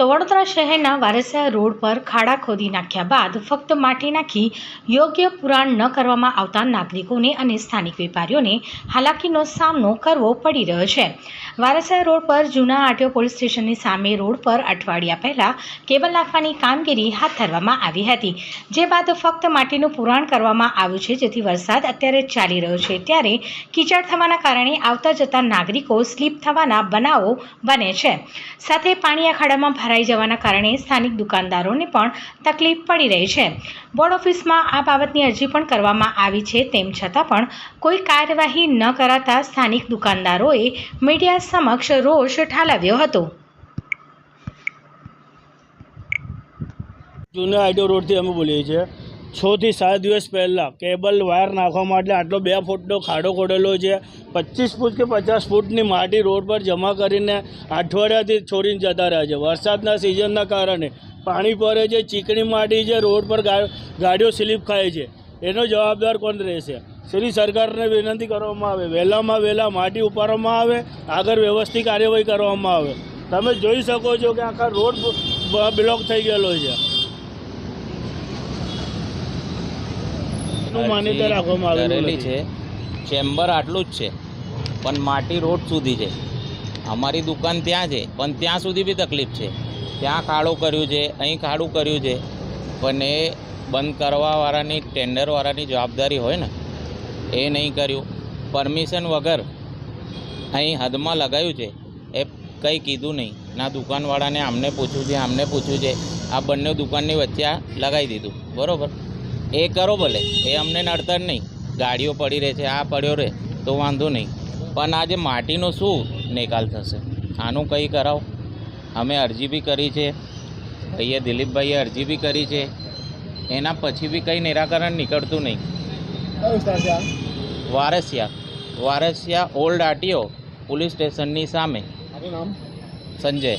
તો વડોદરા શહેરના વારસિયા રોડ પર ખાડા ખોદી નાખ્યા બાદ ફક્ત માટી નાખી યોગ્ય પુરાણ ન કરવામાં આવતા નાગરિકોને અને સ્થાનિક વેપારીઓને હાલાકીનો સામનો કરવો પડી રહ્યો છે. વારસિયા રોડ પર જૂના આટીઓ પોલીસ સ્ટેશનની સામે રોડ પર અઠવાડિયા પહેલાં કેબલ નાખવાની કામગીરી હાથ ધરવામાં આવી હતી. જે બાદ ફક્ત માટીનું પુરાણ કરવામાં આવ્યું છે, જેથી વરસાદ અત્યારે ચાલી રહ્યો છે. ત્યારે કીચડ થવાના કારણે આવતા જતા નાગરિકો સ્લીપ થવાના બનાવો બને છે. સાથે પાણી અખાડામાં ખાડામાં ભરાઈ જવાના કારણે સ્થાનિક દુકાનદારોને પણ તકલીફ પડી રહી છે. બોર્ડ ઓફિસમાં આ બાબતની અરજી પણ કરવામાં આવી છે, તેમ છતાં પણ કોઈ કાર્યવાહી ન કરાતા સ્થાનિક દુકાનદારોએ મીડિયા સમક્ષ રોષ ઠાલવ્યો હતો. જૂના આઈડો રોડથી અમે બોલીએ છીએ. છ થી સાત દિવસ પહેલાં કેબલ વાયર નાખવા માટે આટલો બે ફૂટનો ખાડો ખોડેલો છે. પચીસ ફૂટ કે પચાસ ફૂટની માટી રોડ પર જમા કરીને અઠવાડિયાથી છોડીને જતા રહ્યા છે. વરસાદના સિઝનના કારણે પાણી પડે છે, ચીકણી માટી છે, રોડ પર ગાડીઓ સ્લીપ ખાય છે. એનો જવાબદાર કોણ રહેશે? શ્રી સરકારને વિનંતી કરવામાં આવે. વહેલામાં વહેલા માટી ઉપાડવામાં આવે, આગળ વ્યવસ્થિત કાર્યવાહી કરવામાં આવે. તમે જોઈ શકો છો કે આખા રોડ બ્લોક થઈ ગયેલો છે. કરેલી છે. ચેમ્બર આટલું જ છે. પણ માટી રોડ સુધી છે. અમારી દુકાન ત્યાં છે. પણ ત્યાં સુધી બી તકલીફ છે. ત્યાં ખાડું કર્યું છે અહીં ખાડું કર્યું છે. પણ એ બંધ કરવાવાળાની ટેન્ડરવાળાની જવાબદારી હોય ને એ નહીં કર્યું. પરમિશન વગર અહીં હદમાં લગાવ્યું છે. એ કંઈ કીધું નહીં. ના દુકાનવાળાને આમને પૂછ્યું છે આમને પૂછ્યું છે. આ બંને દુકાનની વચ્ચે આ લગાવી દીધું. બરાબર? એ કરો ભલે. એ અમને નડતર નહીં. ગાડીઓ પડી રહે છે આ પડ્યો રહે તો વાંધો નહીં. પણ આજે માટીનો શું નિકાલ થશે? આનું કંઈ કરાવો. અમે અરજી બી કરી છે. ભાઈએ દિલીપભાઈએ અરજી બી કરી છે. એના પછી બી કંઈ નિરાકરણ નીકળતું નહીં. Varasiya. Varasiya old RTO police સ્ટેશનની સામે. સંજય.